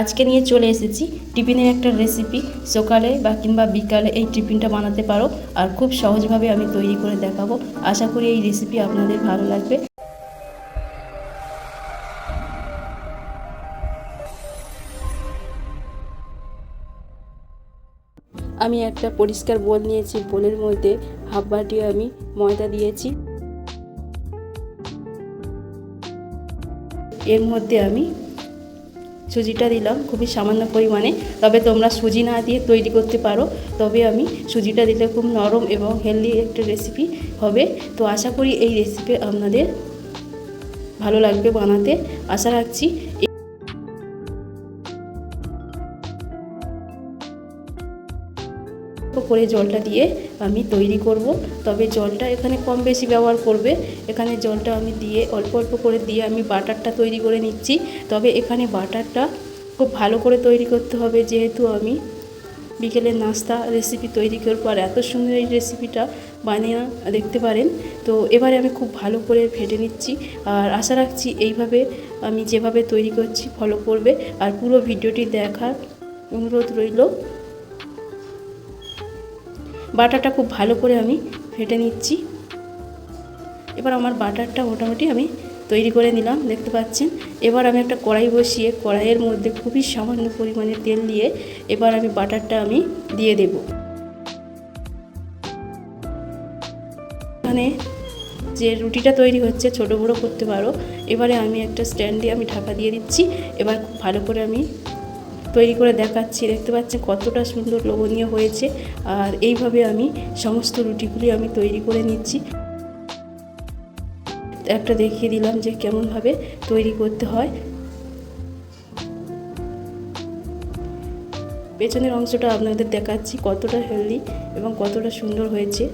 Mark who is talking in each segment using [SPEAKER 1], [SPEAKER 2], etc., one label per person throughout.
[SPEAKER 1] আজকে নিয়ে চলে এসেছি টিফিনের একটা রেসিপি সকালে বা কিংবা বিকালে এই টিফিনটা বানাতে পারো আর খুব সহজভাবে আমি তৈরি করে দেখাবো। আশা করি এই রেসিপি আপনাদের ভালো লাগবে। আমি একটা পরিষ্কার বোল নিয়েছি, বোলের মধ্যে হাফ বাটি আমি ময়দা দিয়েছি। এর মধ্যে আমি সুজিটা দিলাম খুবই সামান্য পরিমাণে। তবে তোমরা সুজি না দিয়ে তৈরি করতে পারো। তবে আমি সুজিটা দিলে খুব নরম এবং হেলদি একটা রেসিপি হবে। তো আশা করি এই রেসিপি আপনাদের ভালো লাগবে বানাতে। আশা রাখছি করে জলটা দিয়ে আমি তৈরি করব। তবে জলটা এখানে কম বেশি ব্যবহার করবে। এখানে জলটা আমি দিয়ে অল্প অল্প করে দিয়ে আমি বাটারটা তৈরি করে নিচ্ছি। তবে এখানে বাটারটা খুব ভালো করে তৈরি করতে হবে। যেহেতু আমি বিকেলে নাস্তা রেসিপি তৈরি করব। আর এত সুন্দর এই রেসিপিটা বানিয়ে দেখতে পারেন। তো এবারে আমি খুব ভালো করে ফেটে নিচ্ছি। আর আশা রাখছি এইভাবে আমি যেভাবে তৈরি করছি ফলো করবে। আর পুরো ভিডিওটি দেখার অনুরোধ রইল। বাটারটা খুব ভালো করে আমি ফেটে নিচ্ছি। এবার আমার বাটারটা মোটামুটি আমি তৈরি করে নিলাম, দেখতে পাচ্ছেন? এবার আমি একটা কড়াই বসিয়ে, কড়াইয়ের মধ্যে খুবই সামান্য পরিমাণে তেল দিয়ে এবার আমি বাটারটা আমি দিয়ে দেব। এখানে যে রুটিটা তৈরি হচ্ছে, ছোট বড়ো করতে পারো, এবারে আমি একটা স্ট্যান্ডে আমি ঢাকা দিয়ে দিচ্ছি। এবার খুব ভালো করে আমি তৈরি করে দেখাচ্ছি। দেখতে পাচ্ছি কতটা সুন্দর লোভনীয় হয়েছে। আর এইভাবে আমি সমস্ত রুটিগুলি আমি তৈরি করে নিচ্ছি। একটা দেখিয়ে দিলাম যে কেমনভাবে তৈরি করতে হয়। পেছনের অংশটা আপনাদের দেখাচ্ছি কতটা হেলদি এবং কতটা সুন্দর হয়েছে।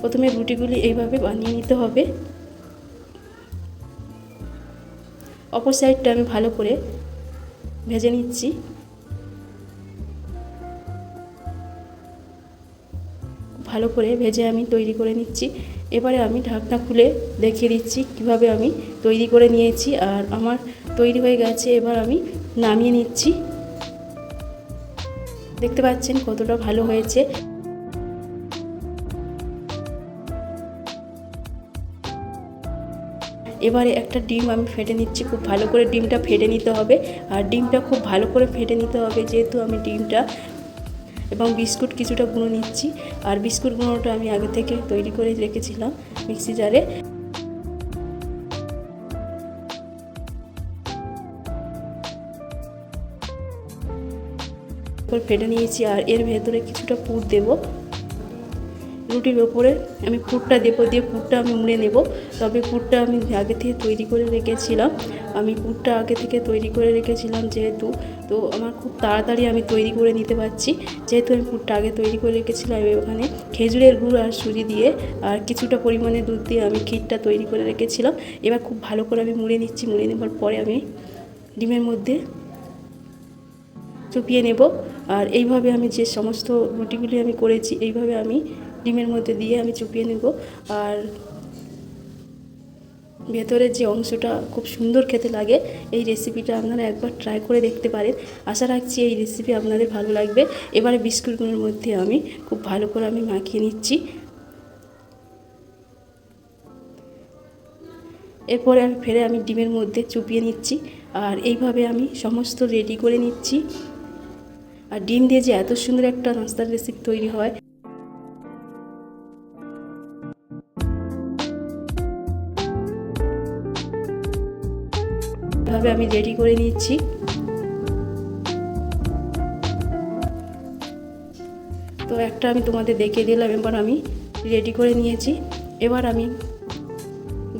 [SPEAKER 1] প্রথমে রুটিগুলি এইভাবে বানিয়ে নিতে হবে। অপর সাইডটা আমি ভালো করে ভেজে নিচ্ছি। ভালো করে ভেজে আমি তৈরি করে নিচ্ছি। এবারে আমি ঢাকনা খুলে দেখিয়ে দিচ্ছি কীভাবে আমি তৈরি করে নিয়েছি আর আমার তৈরি হয়ে গেছে, এবার আমি নামিয়ে নিচ্ছি। দেখতে পাচ্ছেন কতটা ভালো হয়েছে। এবারে একটা ডিম আমি ফেটে নিচ্ছি, খুব ভালো করে ডিমটা ফেটে নিতে হবে। আর ডিমটা খুব ভালো করে ফেটে নিতে হবে, যেহেতু আমি ডিমটা এবং বিস্কুট কিছুটা গুঁড়ো নিচ্ছি। আর বিস্কুট গুঁড়োটা আমি আগে থেকে তৈরি করে রেখেছিলাম মিক্সি জারে। ফেটে নিয়েছি আর এর ভেতরে কিছুটা পুর দেবো। রুটির ওপরে আমি পুরটা দেবো, দিয়ে পুরটা আমি মুড়ে নেব। তবে পুরটা আমি আগে থেকে তৈরি করে রেখেছিলাম। আমি পুরটা আগে থেকে তৈরি করে রেখেছিলাম যেহেতু, তো আমার খুব তাড়াতাড়ি আমি তৈরি করে নিতে পারছি। যেহেতু আমি পুরটা আগে তৈরি করে রেখেছিলাম আমি ওখানে খেজুরের গুড় আর সুজি দিয়ে, আর কিছুটা পরিমাণে দুধ দিয়ে আমি ক্ষীরটা তৈরি করে রেখেছিলাম। এবার খুব ভালো করে আমি মুড়ে নিচ্ছি, মুড়ে নেবার পরে আমি ডিমের মধ্যে চুপিয়ে নেব। আর এইভাবে আমি যে সমস্ত রুটিগুলি আমি করেছি, এইভাবে আমি ডিমের মধ্যে দিয়ে আমি চুপিয়ে নেব। আর ভেতরের যে অংশটা খুব সুন্দর খেতে লাগে, এই রেসিপিটা আপনারা একবার ট্রাই করে দেখতে পারেন। আশা রাখছি এই রেসিপি আপনাদের ভালো লাগবে। এবারে বিস্কুটগুলোর মধ্যে আমি খুব ভালো করে আমি মাখিয়ে নিচ্ছি। এরপরে আমি ফেরে আমি ডিমের মধ্যে চুপিয়ে নিচ্ছি। আর এইভাবে আমি সমস্ত রেডি করে নিচ্ছি। আর ডিম দিয়ে যে এত সুন্দর একটা নাস্তার রেসিপি তৈরি হয় এভাবে আমি রেডি করে নিচ্ছি। তো একটা আমি তোমাদের দেখিয়ে দিলাম, এবার আমি রেডি করে নিয়েছি। এবার আমি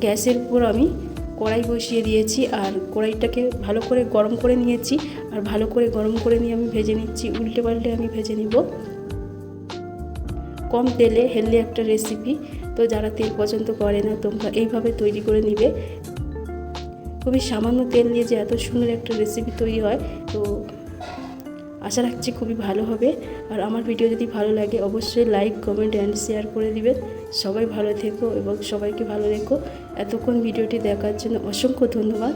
[SPEAKER 1] গ্যাসের উপর আমি কড়াই বসিয়ে দিয়েছি, আর কড়াইটাকে ভালো করে গরম করে নিয়েছি, আর ভালো করে গরম করে নিয়ে আমি ভেজে নিচ্ছি। উল্টে পাল্টে আমি ভেজে নিব। কম তেলে হেলদি একটা রেসিপি তো যারা তেল পছন্দ করে না, তোমরা এইভাবে তৈরি করে নিবে। খুবই সামান্য তেল দিয়ে যে এত সুন্দর একটা রেসিপি তৈরি হয়, তো আশা রাখছি খুবই ভালো হবে। আর আমার ভিডিও যদি ভালো লাগে, অবশ্যই লাইক কমেন্ট অ্যান্ড শেয়ার করে দিবেন। সবাই ভালো থেকো এবং সবাইকে ভালো রেখো। এতক্ষণ ভিডিওটি দেখার জন্য অসংখ্য ধন্যবাদ।